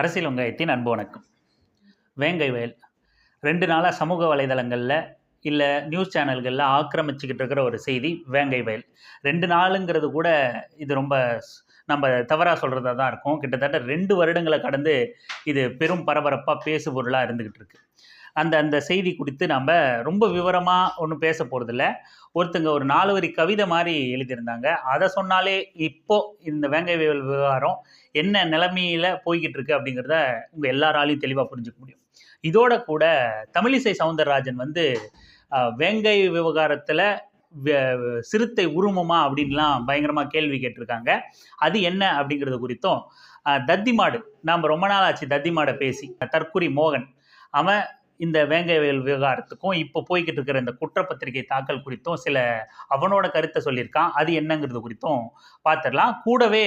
அரசியல் வங்காயத்தின் அன்பு வணக்கம். வேங்கை வயல் ரெண்டு நாளாக சமூக வலைதளங்களில் இல்லை நியூஸ் சேனல்களில் ஆக்கிரமிச்சுக்கிட்டு இருக்கிற ஒரு செய்தி வேங்கை வயல் ரெண்டு நாளுங்கிறது கூட இது ரொம்ப நம்ம தவறாக சொல்கிறதா தான் இருக்கும். கிட்டத்தட்ட ரெண்டு வருடங்களை கடந்து இது பெரும் பரபரப்பாக பேசு பொருளாக இருந்துக்கிட்டு இருக்குது அந்த அந்த செய்தி குறித்து நம்ம ரொம்ப விவரமாக ஒன்றும் பேச போகிறதில்ல ஒருத்தங்க ஒரு நாலு வரி கவிதை மாதிரி எழுதியிருந்தாங்க. அதை சொன்னாலே இப்போ இந்த வேங்கை வயல் விவகாரம் என்ன நிலைமையில் போய்கிட்டு இருக்கு அப்படிங்கிறத உங்கள் எல்லாராலையும் தெளிவாக புரிஞ்சுக்க முடியும். இதோட கூட தமிழிசை சவுந்தரராஜன் வந்து வேங்கை விவகாரத்தில் சிறுத்தை உருமமா அப்படின்லாம் பயங்கரமாக கேள்வி கேட்டிருக்காங்க. அது என்ன அப்படிங்கிறது குறித்தும் தத்திமாடு தத்தி மாடு நாம் ரொம்ப நாள் ஆச்சு தத்தி மாடை பேசி தற்குறி மோகன் அவன் இந்த வேங்கை வயல் விவகாரத்துக்கும் இப்போ போய்கிட்டு இருக்கிற இந்த குற்றப்பத்திரிகை தாக்கல் குறித்தும் சில அவனோட கருத்தை சொல்லியிருக்கான். அது என்னங்கிறது குறித்தும் பார்த்துடலாம். கூடவே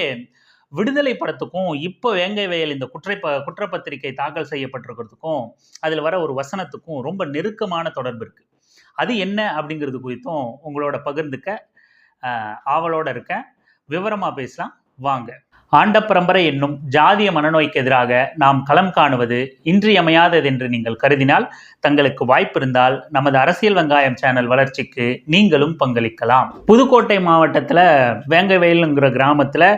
விடுதலை படத்துக்கும் இப்போ வேங்கை வயல் இந்த குற்றை ப குற்றப்பத்திரிகை தாக்கல் செய்யப்பட்டிருக்கிறதுக்கும் அதில் வர ஒரு வசனத்துக்கும் ரொம்ப நெருக்கமான தொடர்பு இருக்குது அது என்ன அப்படிங்கிறது குறித்தும் உங்களோட பகிர்ந்துக்க ஆவலோடு இருக்க இருக்கேன். விவரமாக பேசலாம். வாங்க. ஆண்ட பரம்பரை என்னும் ஜாதிய மனநோய்க்கு எதிராக நாம் களம் காணுவது இன்றியமையாதது என்று நீங்கள் கருதினால் தங்களுக்கு வாய்ப்பு இருந்தால் நமது அரசியல் வெங்காயம் சேனல் வளர்ச்சிக்கு நீங்களும் பங்களிக்கலாம். புதுக்கோட்டை மாவட்டத்தில் வேங்கவேலுங்கிற கிராமத்தில்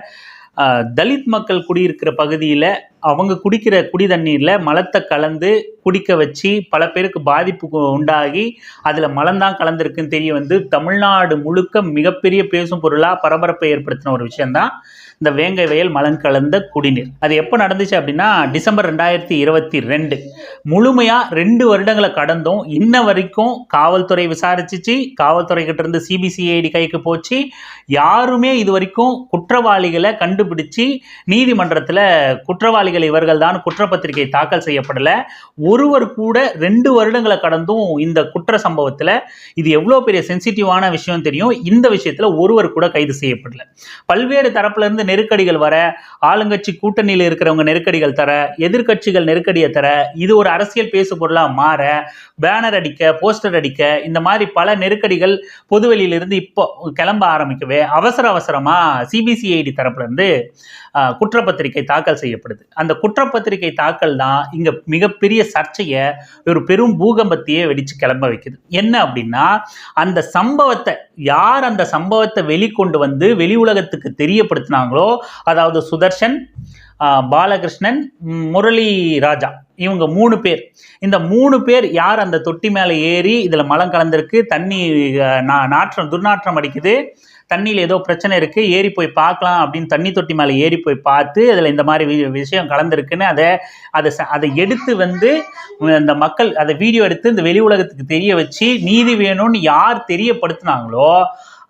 தலித் மக்கள் குடியிருக்கிற பகுதியில் அவங்க குடிக்கிற குடி தண்ணீரில் மலத்தை கலந்து குடிக்க வச்சு பல பேருக்கு பாதிப்பு உண்டாகி அதில் மலம்தான் கலந்துருக்குன்னு தெரிய வந்து தமிழ்நாடு முழுக்க மிகப்பெரிய பேசும் பொருளாக பரபரப்பை ஏற்படுத்தின ஒரு விஷயந்தான் இந்த வேங்கை வயல் மலன் கலந்த குடிநீர். அது எப்போ நடந்துச்சு அப்படின்னா டிசம்பர் ரெண்டாயிரத்தி இருபத்தி ரெண்டு. முழுமையாக ரெண்டு வருடங்களை கடந்தும் இன்ன வரைக்கும் காவல்துறை விசாரிச்சிச்சு. காவல்துறை கிட்ட இருந்து சிபிசிஐடி கைக்கு போச்சு. யாருமே இது வரைக்கும் குற்றவாளிகளை கண்டுபிடிச்சு நீதிமன்றத்தில் குற்றவாளிகள் இவர்கள் தான் குற்றப்பத்திரிகை தாக்கல் செய்யப்படல. ஒருவர் கூட ரெண்டு வருடங்களை கடந்தும் இந்த குற்ற சம்பவத்தில் இது எவ்வளோ பெரிய சென்சிட்டிவான விஷயம் தெரியும். இந்த விஷயத்தில் ஒருவர் கூட கைது செய்யப்படல. பல்வேறு தரப்புலேருந்து நெருக்கடிகள் வர ஆளுங்கட்சி கூட்டணியில் இருக்கிறவங்க நெருக்கடிகள் தர எதிர்க்கட்சிகள் நெருக்கடியை தர இது ஒரு அரசியல் பேசு பொருளாக மாற பேனர் அடிக்க போஸ்டர் அடிக்க இந்த மாதிரி பல நெருக்கடிகள் பொதுவெளியிலிருந்து இப்போ கிளம்ப ஆரம்பிக்கவே அவசர அவசரமாக சிபிசிஐடி தரப்புலேருந்து குற்றப்பத்திரிகை தாக்கல் செய்யப்படுது. அந்த குற்றப்பத்திரிகை தாக்கல் தான் இங்க மிகப்பெரிய சர்ச்சையை ஒரு பெரும் பூகம்பத்தையே வெடிச்சு கிளம்ப வைக்குது. என்ன அப்படின்னா அந்த சம்பவத்தை யார் அந்த சம்பவத்தை வெளிக்கொண்டு வந்து வெளி உலகத்துக்கு தெரியப்படுத்தினாங்களோ அதாவது சுதர்ஷன் பாலகிருஷ்ணன் முரளி ராஜா இவங்க மூணு பேர். இந்த மூணு பேர் யார் அந்த தொட்டி மேலே ஏறி இதில் மலம் கலந்திருக்கு தண்ணி நா- நாற்றம் துர்நாற்றம் அடிக்குது தண்ணியில் ஏதோ பிரச்சனை இருக்குது ஏறி போய் பார்க்கலாம் அப்படின்னு தண்ணி தொட்டி மேலே ஏறி போய் பார்த்து அதில் இந்த மாதிரி வி- விஷயம் கலந்துருக்குன்னு அதை அதை ச- அதை எடுத்து வந்து அந்த மக்கள் அதை வீடியோ எடுத்து இந்த வெளி உலகத்துக்கு தெரிய வச்சு நீதி வேணும்னு யார் தெரியப்படுத்துனாங்களோ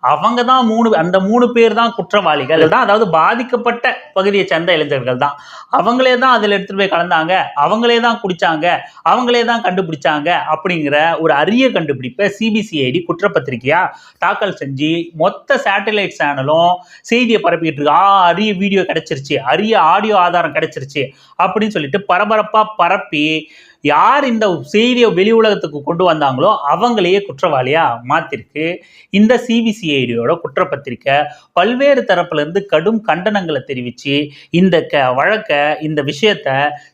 அவங்க தான் மூணு அந்த மூணு பேர் தான் குற்றவாளிகள் தான். அதாவது பாதிக்கப்பட்ட பகுதியை சேர்ந்த இளைஞர்கள் தான். அவங்களே தான் அதில் எடுத்துகிட்டு போய் கலந்தாங்க. அவங்களே தான் குடித்தாங்க அவங்களே தான் கண்டுபிடிச்சாங்க அப்படிங்கிற ஒரு அரிய கண்டுபிடிப்பை சிபிசிஐடி குற்றப்பத்திரிகையாக தாக்கல் செஞ்சு மொத்த சேட்டலைட் சேனலும் செய்தியை பரப்பிட்டு இருக்கு. ஆ அரிய வீடியோ கிடைச்சிருச்சு. அரிய ஆடியோ ஆதாரம் கிடைச்சிருச்சு அப்படின்னு சொல்லிட்டு பரபரப்பாக பரப்பி யார் இந்த செய்தியை வெளி உலகத்துக்கு கொண்டு வந்தாங்களோ அவங்களையே குற்றவாளியா மாத்திருக்கு. இந்த சிபிசிஐடியோட குற்றப்பத்திரிக்கை பல்வேறு தரப்புல இருந்து கடும் கண்டனங்களை தெரிவிச்சு இந்த க வழக்கை இந்த விஷயத்த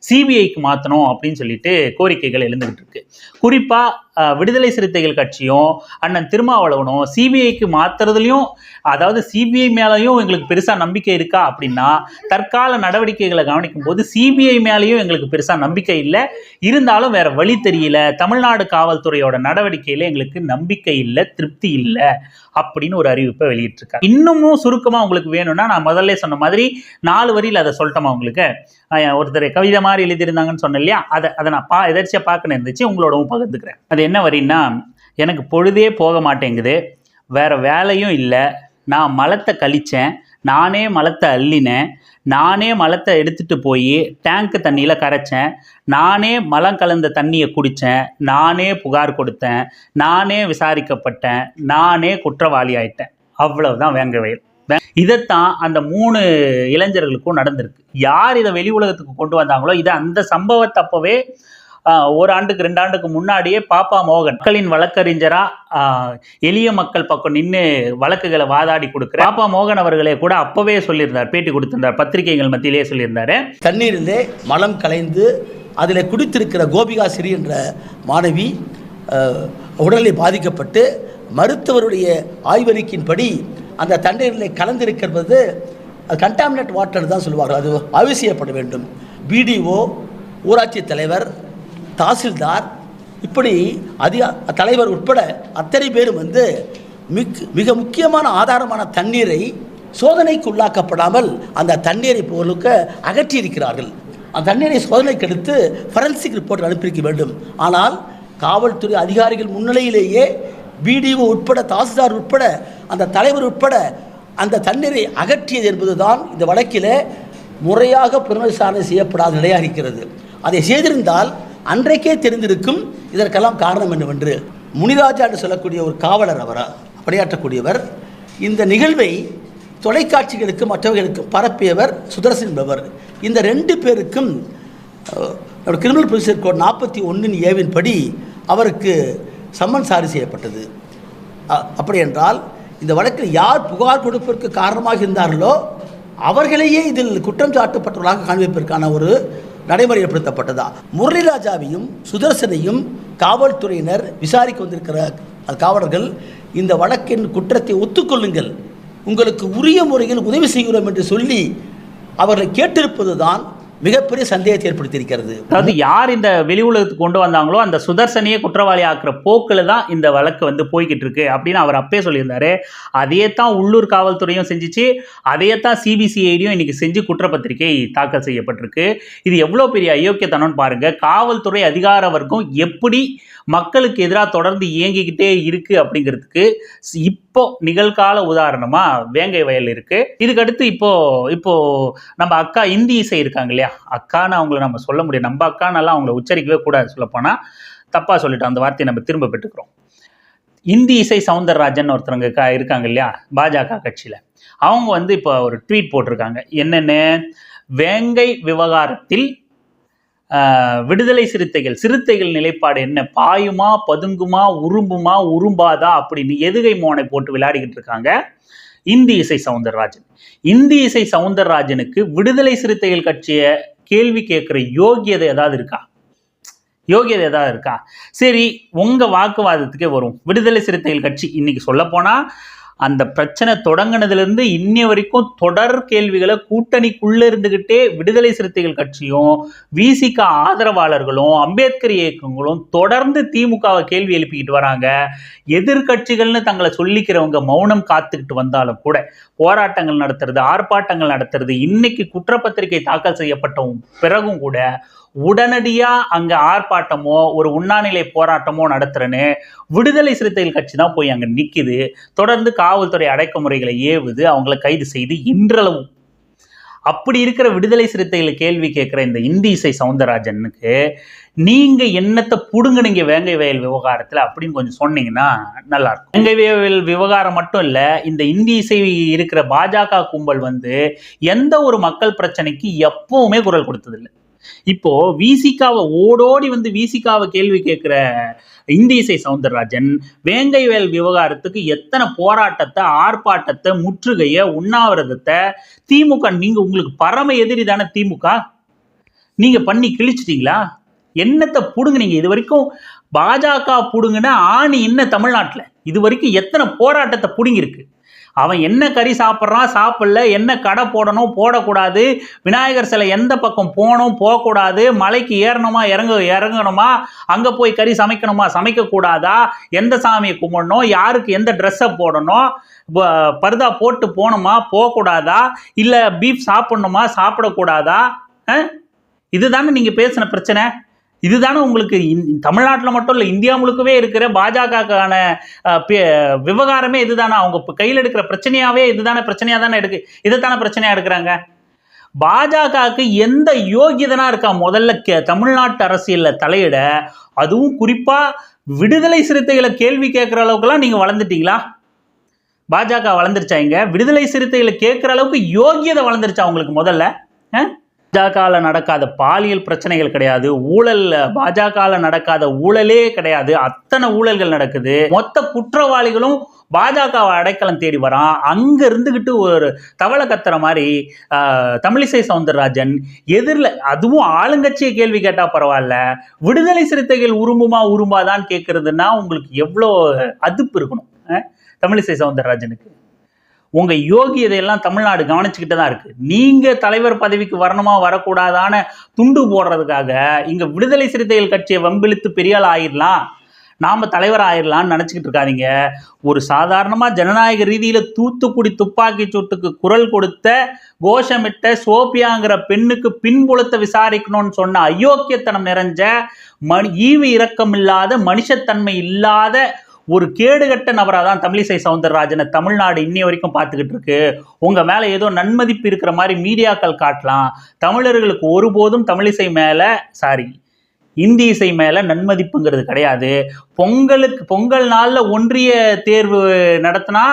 சிபிஐக்கு மாற்றணும் அப்படின்னு சொல்லிட்டு கோரிக்கைகள் எழுந்துகிட்டு இருக்கு. குறிப்பா விடுதலை சிறுத்தைகள் கட்சியும் அண்ணன் திருமாவளவனும் சிபிஐக்கு மாத்துறதுலையும் அதாவது சிபிஐ மேலேயும் எங்களுக்கு பெருசாக நம்பிக்கை இருக்கா அப்படின்னா தற்கால நடவடிக்கைகளை கவனிக்கும் போது சிபிஐ மேலேயும் எங்களுக்கு பெருசாக நம்பிக்கை இல்லை. இருந்தாலும் வேற வழி தெரியல. தமிழ்நாடு காவல்துறையோட நடவடிக்கையில் எங்களுக்கு நம்பிக்கை இல்லை திருப்தி இல்லை அப்படின்னு ஒரு அறிவிப்பை வெளியிட்டிருக்காங்க. இன்னமும் சுருக்கமாக உங்களுக்கு வேணும்னா நான் முதல்ல சொன்ன மாதிரி நாலு வரியில் அதை சொல்லட்டோமா உங்களுக்கு. ஒருத்தர் கவிதை மாதிரி எழுதியிருந்தாங்கன்னு சொன்னேன் இல்லையா அதை அதை நான் பா எதாச்சியாக பார்க்கணும் இருந்துச்சு உங்களோடவும் பகிர்ந்துக்கிறேன். அது என்ன வரின்னா எனக்கு பொழுதே போக மாட்டேங்குது வேற வேலையும் இல்லை நான் மலத்தை கழிச்சேன் நானே மலத்தை அள்ளினேன் நானே மலத்தை எடுத்துகிட்டு போய் டேங்க் தண்ணியில் கரைச்சேன் நானே மலம் கலந்த தண்ணியை குடித்தேன் நானே புகார் கொடுத்தேன் நானே விசாரிக்கப்பட்டேன் நானே குற்றவாளி ஆயிட்டேன். அவ்வளவுதான் வேங்க வயல். இதைத்தான் அந்த மூணு இளைஞர்களுக்கும் நடந்திருக்கு. யார் இதை வெளி உலகத்துக்கு கொண்டு வந்தாங்களோ இதை அந்த சம்பவத்தை அப்போவே ஒரு ஆண்டுக்கு ரெண்டு ஆண்டுக்கு முன்னாடியே பாப்பா மோகன் மக்களின் வழக்கறிஞரா எளிய மக்கள் பக்கம் நின்று வழக்குகளை வாதாடி கொடுக்குற பாப்பா மோகன் அவர்களே கூட அப்பவே சொல்லியிருந்தார் பேட்டி கொடுத்திருந்தார் பத்திரிகைகள் மத்தியிலேயே சொல்லியிருந்தாரு. தண்ணீரிலே மலம் கலைந்து அதில் குடித்திருக்கிற கோபிகா சிறி என்ற மாணவி உடலை உடலில் பாதிக்கப்பட்டு மருத்துவருடைய ஆய்வறிக்கையின்படி அந்த தண்ணீரில் கலந்திருக்கிறது அது கண்டாமினேட் வாட்டர் தான் சொல்லுவார்கள். அது அவசியப்பட வேண்டும். பிடிஓ ஊராட்சி தலைவர் தாசில்தார் இப்படி அதிக தலைவர் உட்பட அத்தனை பேரும் வந்து மிக் மிக முக்கியமான ஆதாரமான தண்ணீரை சோதனைக்கு உள்ளாக்கப்படாமல் அந்த தண்ணீரை பொருளுக்கு அகற்றியிருக்கிறார்கள். அந்த தண்ணீரை சோதனைக்கு எடுத்து ஃபரன்சிக் ரிப்போர்ட் அனுப்பியிருக்க வேண்டும். ஆனால் காவல்துறை அதிகாரிகள் முன்னிலையிலேயே பிடிஓ உட்பட தாசில்தார் உட்பட அந்த தலைவர் உட்பட அந்த தண்ணீரை அகற்றியது என்பதுதான் இந்த வழக்கில் முறையாக புனர்விசாரணை செய்யப்படாத நிலையாக இருக்கிறது. அதை செய்திருந்தால் அன்றைக்கே தெரிந்திருக்கும் இதற்கெல்லாம் காரணம் என்னவென்று முனிராஜா என்று சொல்லக்கூடிய ஒரு காவலர் அவரா பணியாற்றக்கூடியவர் இந்த நிகழ்வை தொலைக்காட்சிகளுக்கும் மற்றவர்களுக்கும் பரப்பியவர் சுதர்சன் என்பவர். இந்த ரெண்டு பேருக்கும் கிரிமினல் ப்ரொசீஜர் கோட் நாற்பத்தி ஒன்றின் ஏவின் படி அவருக்கு சம்மன் சாரி செய்யப்பட்டது. அப்படி என்றால் இந்த வழக்கில் யார் புகார் கொடுப்பதற்கு காரணமாக இருந்தார்களோ அவர்களையே இதில் குற்றம் சாட்டப்பட்டவர்களாக காண்பிப்பதற்கான ஒரு நடைமுறை ஏற்படுத்தப்பட்டதா? முரளிராஜாவையும் சுதர்சனையும் காவல்துறையினர் விசாரிக்க வந்திருக்கிற காவலர்கள் இந்த வழக்கின் குற்றத்தை ஒத்துக்கொள்ளுங்கள் உங்களுக்கு உரிய முறையில் உதவி செய்கிறோம் என்று சொல்லி அவர்களை கேட்டிருப்பது தான் மிகப்பெரிய சந்தேகத்தை ஏற்படுத்தியிருக்கிறது. அதாவது யார் இந்த வெளி உலகத்துக்கு கொண்டு வந்தாங்களோ அந்த சுதர்சனையே குற்றவாளி ஆக்குற போக்கில் தான் இந்த வழக்கு வந்து போய்கிட்டு இருக்கு அப்படின்னு அவர் அப்பே சொல்லியிருந்தாரு. அதையே தான் உள்ளூர் காவல்துறையும் செஞ்சுச்சு. அதையே தான் சிபிசிஐடியும் இன்னைக்கு செஞ்சு குற்றப்பத்திரிகை தாக்கல் செய்யப்பட்டிருக்கு. இது எவ்வளோ பெரிய அயோக்கியத்தனம்னு பாருங்க. காவல்துறை அதிகார வர்க்கம் எப்படி மக்களுக்கு எதிராக தொடர்ந்து இயங்கிக்கிட்டே இருக்கு அப்படிங்கிறதுக்கு ஸ்- இப்போ நிகழ்கால உதாரணமா வேங்கை வயல் இருக்கு. இதுக்கடுத்து இப்போ இப்போ நம்ம அக்கா இந்தி இசை இருக்காங்க இல்லையா? அக்கான்னு அவங்கள நம்ம சொல்ல முடியும் நம்ம அக்கானெல்லாம் அவங்கள உச்சரிக்கவே கூடாது சொல்லப்போனால் தப்பாக சொல்லிட்டோம். அந்த வார்த்தையை நம்ம திரும்ப பெற்றுக்கிறோம். இந்தி இசை சவுந்தரராஜன் ஒருத்தவங்க கா இருக்காங்க இல்லையா? பாஜக கட்சியில். அவங்க வந்து இப்போ ஒரு ட்வீட் போட்டிருக்காங்க. என்னென்னு? வேங்கை விவகாரத்தில் விடுதலை சிறுத்தைகள் சிறுத்தைகள் நிலைப்பாடு என்ன? பாயுமா பதுங்குமா உரும்புமா உரும்பாதா அப்படின்னு எதுகை மோனை போட்டு விளையாடிக்கிட்டு இருக்காங்க இந்தி இசை சவுந்தரராஜன். இந்தி இசை சவுந்தரராஜனுக்கு விடுதலை சிறுத்தைகள் கட்சியை கேள்வி கேட்குற யோகியதை ஏதாவது இருக்கா? யோகியதை ஏதாவது இருக்கா? சரி உங்கள் வாக்குவாதத்துக்கே வரும். விடுதலை சிறுத்தைகள் கட்சி இன்னைக்கு சொல்லப்போனால் அந்த பிரச்சனை தொடங்கினதுலேருந்து இன்னி வரைக்கும் தொடர் கேள்விகளை கூட்டணிக்குள்ளே இருந்துக்கிட்டே விடுதலை சிறுத்தைகள் கட்சியும் விசிக ஆதரவாளர்களும் அம்பேத்கர் இயக்கங்களும் தொடர்ந்து திமுகவை கேள்வி எழுப்பிக்கிட்டு வராங்க. எதிர்க்கட்சிகள்னு தங்களை சொல்லிக்கிறவங்க மௌனம் காத்துக்கிட்டு வந்தாலும் கூட போராட்டங்கள் நடத்துறது ஆர்ப்பாட்டங்கள் நடத்துறது இன்னைக்கு குற்றப்பத்திரிகை தாக்கல் செய்யப்பட்ட பிறகும் கூட உடனடியாக அங்கே ஆர்ப்பாட்டமோ ஒரு உண்ணாநிலை போராட்டமோ நடத்துகிறேன்னு விடுதலை சிறுத்தைகள் கட்சி தான் போய் அங்கே நிற்கிது தொடர்ந்து காவல்துறை அடக்குமுறைகளை ஏவுது அவங்கள கைது செய்து இன்றளவும். அப்படி இருக்கிற விடுதலை சிறுத்தைகளை கேள்வி கேட்குற இந்த இந்தி இசை சவுந்தரராஜனுக்கு நீங்கள் என்னத்தை புடுங்குனீங்க வேங்கை வயல் விவகாரத்தில் அப்படின்னு கொஞ்சம் சொன்னீங்கன்னா நல்லாயிருக்கும். வேங்கை வயல் விவகாரம் மட்டும் இல்லை இந்த இந்தி இசை இருக்கிற பாஜக கும்பல் வந்து எந்த ஒரு மக்கள் பிரச்சனைக்கு எப்பவுமே குரல் கொடுத்ததில்லை. இப்போ விசிகாவை ஓடோடி வந்து விசிகாவை கேள்வி கேட்குற இந்தி இசை சவுந்தரராஜன் வேங்கைவேல் விவகாரத்துக்கு எத்தனை போராட்டத்தை ஆர்ப்பாட்டத்தை முற்றுகையை உண்ணாவிரதத்தை திமுக நீங்க உங்களுக்கு பரம எதிரி தானே திமுக? நீங்க பண்ணி கிழிச்சிட்டீங்களா? என்னத்தை புடுங்குனீங்க இது வரைக்கும் பாஜக புடுங்கின ஆணி என்ன தமிழ்நாட்டில்? இது வரைக்கும் எத்தனை போராட்டத்தை புடுங்கிருக்கு அவன் என்ன கறி சாப்பிட்றான் சாப்பிடல என்ன கடை போடணும் போடக்கூடாது விநாயகர் சிலை எந்த பக்கம் போகணும் போகக்கூடாது மலைக்கு ஏறணுமா இறங்க இறங்கணுமா அங்கே போய் கறி சமைக்கணுமா சமைக்கக்கூடாதா எந்த சாமியை கும்பிடணும் யாருக்கு எந்த ட்ரெஸ்ஸை போடணும் ப- பர்தா போட்டு போகணுமா போகக்கூடாதா இல்லை பீஃப் சாப்பிடணுமா சாப்பிடக்கூடாதா இதுதானே நீங்கள் பேசின பிரச்சனை. இதுதானே உங்களுக்கு தமிழ்நாட்டில் மட்டும் இல்லை இந்தியா முழுக்கவே இருக்கிற பாஜகக்கான விவகாரமே இதுதானே. அவங்க கையில் எடுக்கிற பிரச்சனையாவே இதுதானே பிரச்சனையாக தானே எடுக்கு இதைத்தானே பிரச்சனையாக எடுக்கிறாங்க. பாஜகவுக்கு எந்த யோகியதனா இருக்கா? முதல்ல கே தமிழ்நாட்டு அரசியலில் தலையிட அதுவும் குறிப்பாக விடுதலை சிறுத்தைகளை கேள்வி கேட்குற அளவுக்குலாம் நீங்கள் வளர்ந்துட்டீங்களா? பாஜக வளர்ந்துருச்சா இங்கே? விடுதலை சிறுத்தைகளை கேட்குற அளவுக்கு யோகியதை வளர்ந்துருச்சா உங்களுக்கு முதல்ல? ஆ பாஜகவில் நடக்காத பாலியல் பிரச்சனைகள் கிடையாது. ஊழல் பாஜகவில் நடக்காத ஊழலே கிடையாது. அத்தனை ஊழல்கள் நடக்குது. மொத்த குற்றவாளிகளும் பாஜகவை அடைக்கலம் தேடி வரான். அங்க இருந்துகிட்டு ஒரு தவளை கத்துற மாதிரி தமிழிசை சவுந்தரராஜன் எதிரில் அதுவும் ஆளுங்கட்சியை கேள்வி கேட்டா பரவாயில்ல. விடுதலை சிறுத்தைகள் உரும்புமா உரும்பாதான்னு கேட்கறதுன்னா உங்களுக்கு எவ்வளோ அதுப்பு இருக்கணும். தமிழிசை சவுந்தரராஜனுக்கு. உங்க யோகி இதையெல்லாம் தமிழ்நாடு கவனிச்சுக்கிட்டு தான் இருக்கு. நீங்க தலைவர் பதவிக்கு வரணுமா வரக்கூடாதான துண்டு போடுறதுக்காக இங்க விடுதலை சிறுத்தைகள் கட்சியை வம்பிழுத்து பெரியாள் ஆயிடலாம் நாம தலைவர் ஆயிடலாம்னு நினச்சிக்கிட்டு இருக்காதீங்க. ஒரு சாதாரணமா ஜனநாயக ரீதியில தூத்துக்குடி துப்பாக்கி சூட்டுக்கு குரல் கொடுத்த கோஷமிட்ட சோபியாங்கிற பெண்ணுக்கு பின்புலத்தை விசாரிக்கணும்னு சொன்ன அயோக்கியத்தனம் நிறைஞ்ச மணி ஈவு இரக்கம் இல்லாத மனுஷத்தன்மை இல்லாத ஒரு கேடுகட்ட நபராக தான் தமிழிசை சவுந்தரராஜனை தமிழ்நாடு இன்னி வரைக்கும் பார்த்துக்கிட்டு இருக்கு. உங்கள் மேலே ஏதோ நன்மதிப்பு இருக்கிற மாதிரி மீடியாக்கள் காட்டலாம். தமிழர்களுக்கு ஒருபோதும் தமிழிசை மேலே சாரி இந்தி இசை மேலே நன்மதிப்புங்கிறது கிடையாது. பொங்கலுக்கு பொங்கல் நாளில் ஒன்றிய தேர்வு நடத்தினா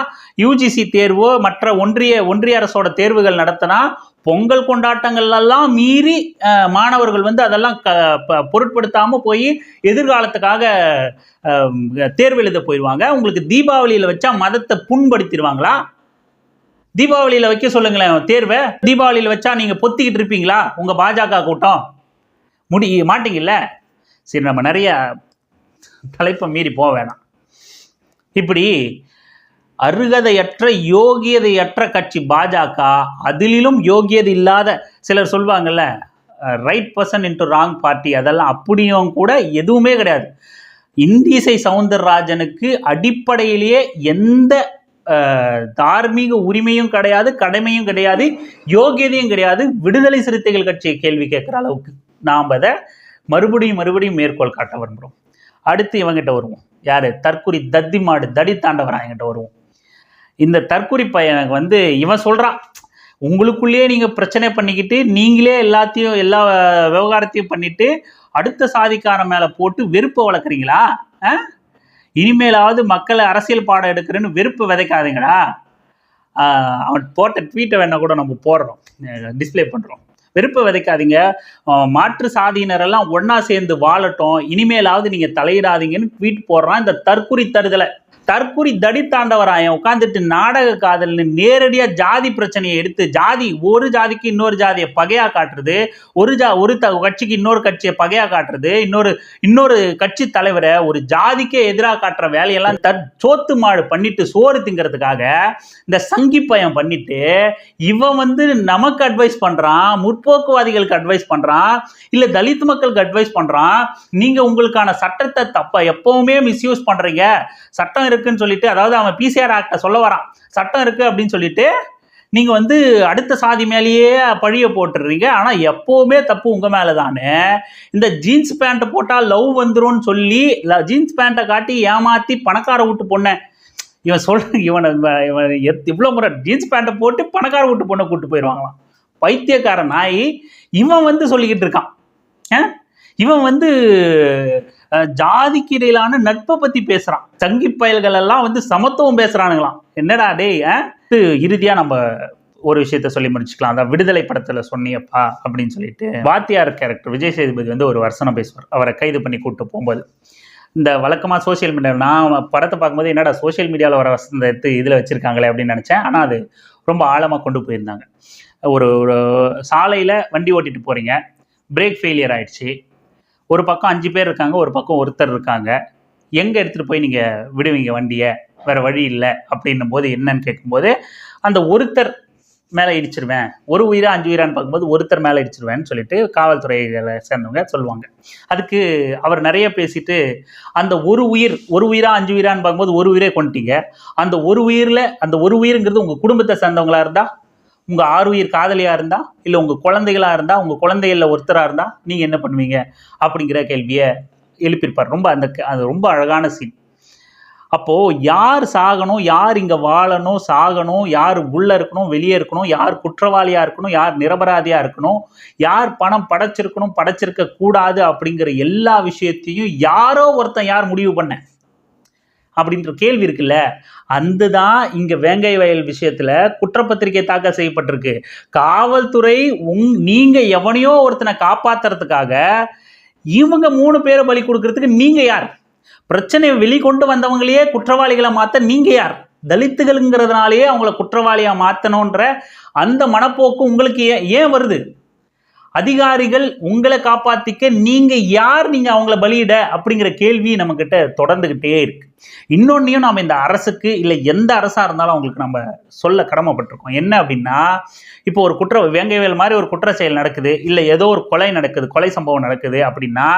யூஜிசி தேர்வோ மற்ற ஒன்றிய ஒன்றிய அரசோட தேர்வுகள் நடத்தினா பொங்கல் கொண்டாட்டங்கள் எல்லாம் மீறி மாணவர்கள் வந்து அதெல்லாம் க ப- போய் எதிர்காலத்துக்காக தேர்வு எழுத போயிடுவாங்க உங்களுக்கு தீபாவளியில் வச்சா மதத்தை புண்படுத்திடுவாங்களா தீபாவளியில் வைக்க சொல்லுங்களேன் தேர்வை. தீபாவளியில் வச்சா நீங்கள் பொத்திக்கிட்டு இருப்பீங்களா? உங்கள் பாஜக கூட்டம். முடி மாட்டிங்கல்ல? சரி நம்ம நிறைய தலைப்பை மீறி போக வேணாம். இப்படி அருகதையற்ற யோகியதையற்ற கட்சி பாஜக அதிலும் யோகியது இல்லாத சிலர் சொல்லுவாங்கள்ல right person into wrong party அதெல்லாம் அப்படியும் கூட எதுவுமே கிடையாது. இந்திசை சவுந்தரராஜனுக்கு அடிப்படையிலேயே எந்த தார்மீக உரிமையும் கிடையாது கடமையும் கிடையாது யோகியதையும் கிடையாது விடுதலை சிறுத்தைகள் கட்சியை கேள்வி கேட்குற அளவுக்கு நாம் அதை மறுபடியும் மறுபடியும் மேற்கோள் காட்ட விரும்புகிறோம் அடுத்து இவங்கிட்ட வருவோம். யார்? தற்குறி தத்தி மாடு தடி தாண்டவராயங்கிட்ட வருவோம். இந்த தற்குறி பையனுக்கு வந்து இவன் சொல்கிறான் உங்களுக்குள்ளேயே நீங்கள் பிரச்சனை பண்ணிக்கிட்டு நீங்களே எல்லாத்தையும் எல்லா விவகாரத்தையும் பண்ணிட்டு அடுத்த சாதிக்காரன் மேலே போட்டு வெறுப்பை வளர்க்குறீங்களா? ஆ? இனிமேலாவது மக்களை அரசியல் பாடம் எடுக்கிறேன்னு வெறுப்பு விதைக்காதீங்களா அவன் போட்ட ட்வீட்டை வேணால் கூட நம்ம போடுறோம். டிஸ்ப்ளே பண்ணுறோம் வெறுப்பை விதைக்காதீங்க. மாற்று சாதியினரெல்லாம் ஒன்றா சேர்ந்து வாழட்டும். இனிமேலாவது நீங்கள் தலையிடாதீங்கன்னு ட்வீட் போடுறான் இந்த தற்குறி தருதலை. தற்குறி தடித்தாண்டவராயன் உட்காந்துட்டு நாடக காதல்னு நேரடியாக ஜாதி பிரச்சனையை எடுத்து ஜாதி ஒரு ஜாதிக்கு இன்னொரு ஜாதியை பகையா காட்டுறது ஒரு ஜா ஒரு த கட்சிக்கு இன்னொரு கட்சியை பகையா காட்டுறது இன்னொரு இன்னொரு கட்சி தலைவரை ஒரு ஜாதிக்கே எதிராக காட்டுற வேலையெல்லாம் தற் சோத்து மாடு பண்ணிட்டு சோறு திங்கிறதுக்காக இந்த சங்கி பயம் பண்ணிட்டு இவன் வந்து நமக்கு அட்வைஸ் பண்ணுறான் முற்போக்குவாதிகளுக்கு அட்வைஸ் பண்ணுறான் இல்லை தலித் மக்களுக்கு அட்வைஸ் பண்ணுறான் நீங்கள் உங்களுக்கான சட்டத்தை தப்ப எப்பவுமே மிஸ்யூஸ் பண்ணுறீங்க சட்டம் இருக்குன்னு சொல்லிட்டு அதாவது அவன் பிசிஆர் ஆக்டை சொல்ல வரான். சட்டம் இருக்குது அப்படின்னு சொல்லிட்டு நீங்கள் வந்து அடுத்த சாதி மேலேயே பழிய போட்டுடுறீங்க ஆனால் எப்போவுமே தப்பு உங்கள் மேலே தானே. இந்த ஜீன்ஸ் பேண்ட்டை போட்டால் லவ் வந்துடும் சொல்லி ஜீன்ஸ் பேண்ட்டை காட்டி ஏமாற்றி பணக்கார வீட்டு பொண்ணேன் இவன் சொல்ற இவனை இவன் இவன் எத்- இவ்வளோ முறை ஜீன்ஸ் பேண்ட்டை போட்டு பணக்கார வீட்டு பொண்ணை கூட்டு போயிடுவாங்களாம் பைத்தியக்கார நாய் இவன் வந்து சொல்லிக்கிட்டு இருக்கான். ஆ? இவன் வந்து ஜாதிக்கு இடையிலான நட்பை பத்தி பேசுறான். சங்கி பயல்கள் எல்லாம் வந்து சமத்துவம் பேசுறானுங்களாம். என்னடா டேய் இது இறுதியா நம்ம ஒரு விஷயத்த சொல்லி முடிச்சுக்கலாம். அதான் விடுதலை படத்துல சொன்னியப்பா அப்படின்னு சொல்லிட்டு. வாத்தியார் கேரக்டர் விஜய் சேதுபதி வந்து ஒரு வருஷனம் பேசுவார். அவரை கைது பண்ணி கூட்டு போகும்போது. இந்த வழக்கமாக சோஷியல் மீடியா நான் படத்தை பார்க்கும்போது என்னடா சோஷியல் மீடியாவில் வர வசந்த எடுத்து இதில் வச்சுருக்காங்களே அப்படின்னு நினச்சேன். ஆனால் அது ரொம்ப ஆழமாக கொண்டு போயிருந்தாங்க. ஒரு ஒரு சாலையில் வண்டி ஓட்டிட்டு போகிறீங்க பிரேக் ஃபெயிலியர் ஆயிடுச்சு. ஒரு பக்கம் அஞ்சு பேர் இருக்காங்க ஒரு பக்கம் ஒருத்தர் இருக்காங்க. எங்கே எடுத்துகிட்டு போய் நீங்கள் விடுவீங்க வண்டியை? வேறு வழி இல்லை. அப்படின்னும் போது என்னன்னு கேட்கும்போது அந்த ஒருத்தர் மேலே இடிச்சிருவேன். ஒரு உயிரா அஞ்சு உயிரான்னு பார்க்கும்போது ஒருத்தர் மேலே இடிச்சிருவேன்னு சொல்லிட்டு காவல்துறையில் சேர்ந்தவங்க சொல்லுவாங்க. அதுக்கு அவர் நிறைய பேசிட்டு அந்த ஒரு உயிர் ஒரு உயிரா அஞ்சு உயிரான்னு பார்க்கும்போது ஒரு உயிரே கொண்டுட்டீங்க. அந்த ஒரு உயிரில் அந்த ஒரு உயிருங்கிறது உங்கள் குடும்பத்தை சேர்ந்தவங்களா இருந்தால் உங்கள் ஆறுயிர் காதலியாக இருந்தா இல்லை உங்கள் குழந்தைகளாக இருந்தா உங்கள் குழந்தைகளில் ஒருத்தராக இருந்தா நீங்கள் என்ன பண்ணுவீங்க? அப்படிங்கிற கேள்வியை எழுப்பியிருப்பார். ரொம்ப அந்த அது ரொம்ப அழகான சீன் அப்போது யார் சாகணும் யார் இங்கே வாழணும் சாகணும் யார் உள்ளே இருக்கணும் வெளியே இருக்கணும் யார் குற்றவாளியாக இருக்கணும் யார் நிரபராதியாக இருக்கணும் யார் பணம் படைச்சிருக்கணும் படைச்சிருக்க கூடாது அப்படிங்கிற எல்லா விஷயத்தையும் யாரோ ஒருத்தன் யார் முடிவு பண்ண அப்படின்ற கேள்வி இருக்குல்ல? அந்த தான் இங்கே வேங்கை வயல் விஷயத்தில் குற்றப்பத்திரிகை தாக்கல் செய்யப்பட்டிருக்கு. காவல்துறை உங் நீங்கள் எவனையோ ஒருத்தனை காப்பாத்துறதுக்காக இவங்க மூணு பேரை பலி கொடுக்கறதுக்கு நீங்கள் யார்? பிரச்சனையை வெளிக்கொண்டு வந்தவங்களையே குற்றவாளிகளை மாற்ற நீங்கள் யார்? தலித்துகளுங்கிறதுனாலேயே அவங்கள குற்றவாளியாக மாற்றணுன்ற அந்த மனப்போக்கு உங்களுக்கு ஏன் ஏன் வருது? அதிகாரிகள் உங்களை காப்பாற்றிக்க நீங்கள் யார்? நீங்கள் அவங்கள பலியிட? அப்படிங்கிற கேள்வி நம்மக்கிட்ட தொடர்ந்துக்கிட்டே இருக்குது இன்னொன்றையும் இன்னொன்னையும் இந்த அரசுக்கு இல்லை எந்த அரசாக இருந்தாலும் அவங்களுக்கு நம்ம சொல்ல கடமைப்பட்டிருக்கோம். என்ன அப்படின்னா இப்போ ஒரு குற்ற வேங்கைவேல் மாதிரி ஒரு குற்ற செயல் நடக்குது இல்லை ஏதோ ஒரு கொலை நடக்குது கொலை சம்பவம் நடக்குது அப்படின்னா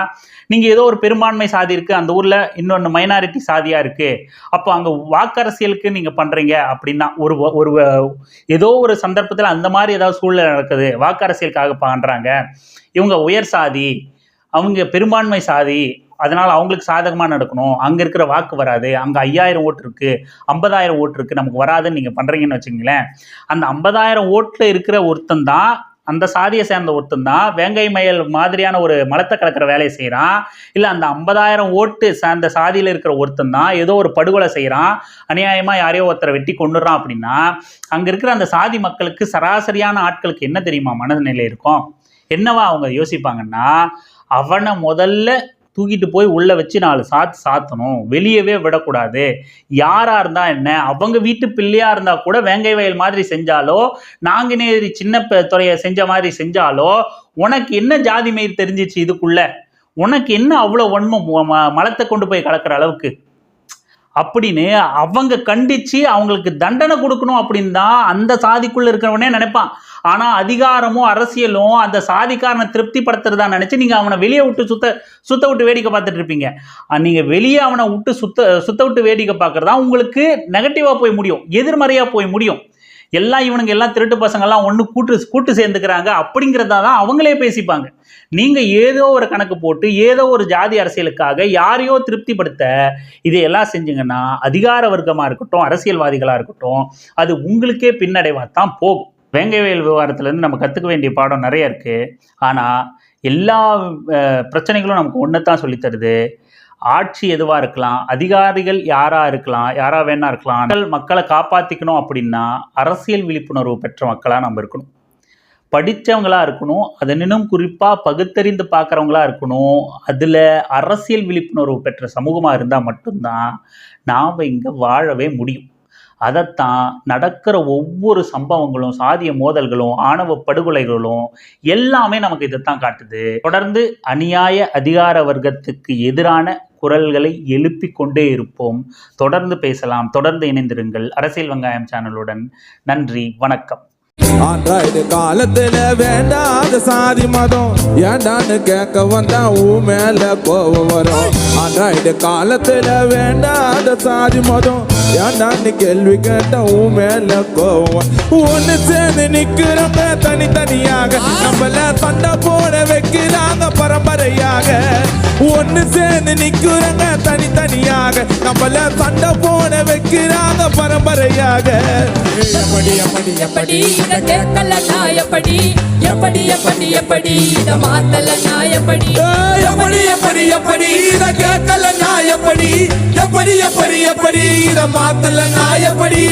நீங்கள் ஏதோ ஒரு பெரும்பான்மை சாதி இருக்குது அந்த ஊரில் இன்னொன்று மைனாரிட்டி சாதியாக இருக்குது அப்போ அங்கே வாக்கரசியலுக்கு நீங்கள் பண்ணுறீங்க அப்படின்னா ஒரு ஒரு ஏதோ ஒரு சந்தர்ப்பத்தில் அந்த மாதிரி ஏதாவது சூழ்நிலை நடக்குது வாக்கரசியலுக்காக பண்ணுறாங்க இவங்க உயர் சாதி அவங்க பெரும்பான்மை சாதி அதனால் அவங்களுக்கு சாதகமாக நடக்கணும். அங்கே இருக்கிற வாக்கு வராது. அங்கே ஐயாயிரம் ஓட்டு இருக்குது ஐம்பதாயிரம் ஓட்டு இருக்குது நமக்கு வராதுன்னு நீங்கள் பண்ணுறீங்கன்னு வச்சுங்களேன் அந்த ஐம்பதாயிரம் ஓட்டில் இருக்கிற ஒருத்தன் தான் அந்த சாதியை சேர்ந்த ஒருத்தன் தான் வேங்கை மயல் மாதிரியான ஒரு மலத்தை கலக்கிற வேலையை செய்கிறான் இல்லை அந்த ஐம்பதாயிரம் ஓட்டு சார்ந்த சாதியில் இருக்கிற ஒருத்தன் தான் ஏதோ ஒரு படுகொலை செய்கிறான் அநியாயமாக யாரையோ ஒருத்தரை வெட்டி கொண்டுடுறான் அப்படின்னா அங்கே இருக்கிற அந்த சாதி மக்களுக்கு சராசரியான ஆட்களுக்கு என்ன தெரியுமா மனநிலை இருக்கும்? என்னவா அவங்க யோசிப்பாங்கன்னா அவனை முதல்ல தூக்கிட்டு போய் உள்ளே வச்சு நாலு சாத்து சாத்தணும். வெளியவே விடக்கூடாது. யாராக இருந்தால் என்ன? அவங்க வீட்டு பிள்ளையாக இருந்தால் கூட வேங்கை வயல் மாதிரி செஞ்சாலோ நாங்குநேரி சின்ன துறையை செஞ்ச மாதிரி செஞ்சாலோ உனக்கு என்ன ஜாதி மயிர் தெரிஞ்சிச்சு இதுக்குள்ள? உனக்கு என்ன அவ்வளோ ஒன்மை ம- மலத்தை கொண்டு போய் கலக்கிற அளவுக்கு? அப்படின்னு அவங்க கண்டிச்சு அவங்களுக்கு தண்டனை கொடுக்கணும் அப்படின்னு தான் அந்த சாதிக்குள்ளே இருக்கிறவனே நினைப்பான். ஆனால் அதிகாரமும் அரசியலும் அந்த சாதிக்காரனை திருப்திப்படுத்துறதா நினச்சி நீங்கள் அவனை வெளியே விட்டு சுத்த சுத்த விட்டு வேடிக்கை பார்த்துட்டு இருப்பீங்க. நீங்கள் வெளியே அவனை விட்டு சுத்த சுத்த விட்டு வேடிக்கை பார்க்குறதா உங்களுக்கு நெகட்டிவாக போய் முடியும். எதிர்மறையாக போய் முடியும். எல்லாம் இவனுங்க எல்லாம் திருட்டு பசங்கள்லாம் ஒன்று கூட்டு கூட்டு சேர்ந்துக்கிறாங்க அப்படிங்கிறதா தான் அவங்களே பேசிப்பாங்க. நீங்கள் ஏதோ ஒரு கணக்கு போட்டு ஏதோ ஒரு ஜாதி அரசியலுக்காக யாரையோ திருப்திப்படுத்த இதையெல்லாம் செஞ்சிங்கன்னா அதிகார வர்க்கமாக இருக்கட்டும் அரசியல்வாதிகளாக இருக்கட்டும் அது உங்களுக்கே பின்னடைவாக தான் போகும். வேங்கைவேல் விவகாரத்துலேருந்து நம்ம கற்றுக்க வேண்டிய பாடம் நிறைய இருக்குது ஆனால் எல்லா பிரச்சனைகளும் நமக்கு ஒன்று தான் சொல்லித்தருது ஆட்சி எதுவாக இருக்கலாம் அதிகாரிகள் யாராக இருக்கலாம் யாராக வேணா இருக்கலாம் மக்கள் மக்களை காப்பாற்றிக்கணும் அப்படின்னா அரசியல் விழிப்புணர்வு பெற்ற மக்களாக நம்ம இருக்கணும். படித்தவங்களா இருக்கணும் அதனினும் குறிப்பாக பகுத்தறிந்து பார்க்குறவங்களா இருக்கணும். அதில் அரசியல் விழிப்புணர்வு பெற்ற சமூகமாக இருந்தால் மட்டும்தான் நாம் இங்கே வாழவே முடியும். அதைத்தான் நடக்கிற ஒவ்வொரு சம்பவங்களும் சாதிய மோதல்களும் ஆணவ படுகொலைகளும் எல்லாமே நமக்கு இதைத்தான் காட்டுது. தொடர்ந்து அநியாய அதிகார வர்க்கத்துக்கு எதிரான குரல்களை எழுப்பிக் கொண்டே இருப்போம். தொடர்ந்து பேசலாம். தொடர்ந்து இணைந்திருங்கள். அரசியல் வெங்காயம் சேனலுடன். நன்றி. வணக்கம். ஆண்ட்ராய்டு காலத்துல வேண்டாத சாதி மதம். ஏண்டான்னு கேட்க வந்தா ஊ மேல கோவம் வரும். ஆண்ட்ராய்டு காலத்துல வேண்டாத சாதி மதம். ஏண்டான்னு கேள்வி கேட்ட உன் மேல கோவம். ஒண்ணு சேர்ந்து நிக்கிறவங்க தனித்தனியாக நம்மள சண்டை போட வைக்கிறாங்க பரம்பரையாக. ஒண்ணு சேர்ந்து நிக்கிறவங்க தனித்தனியாக நம்மள சண்டை போட வைக்கிறாங்க பரம்பரையாக. எப்படி எப்படி எப்படி? இத கேட்கல நான் எப்படி? எப்படி எப்படி எப்படி? இத மாத்தல நான் எப்படி? எப்படி எப்படி எப்படி? இத கேட்கல நான் எப்படி? எப்படி எப்படி எப்படி? இத மாத்தல நாயப்படி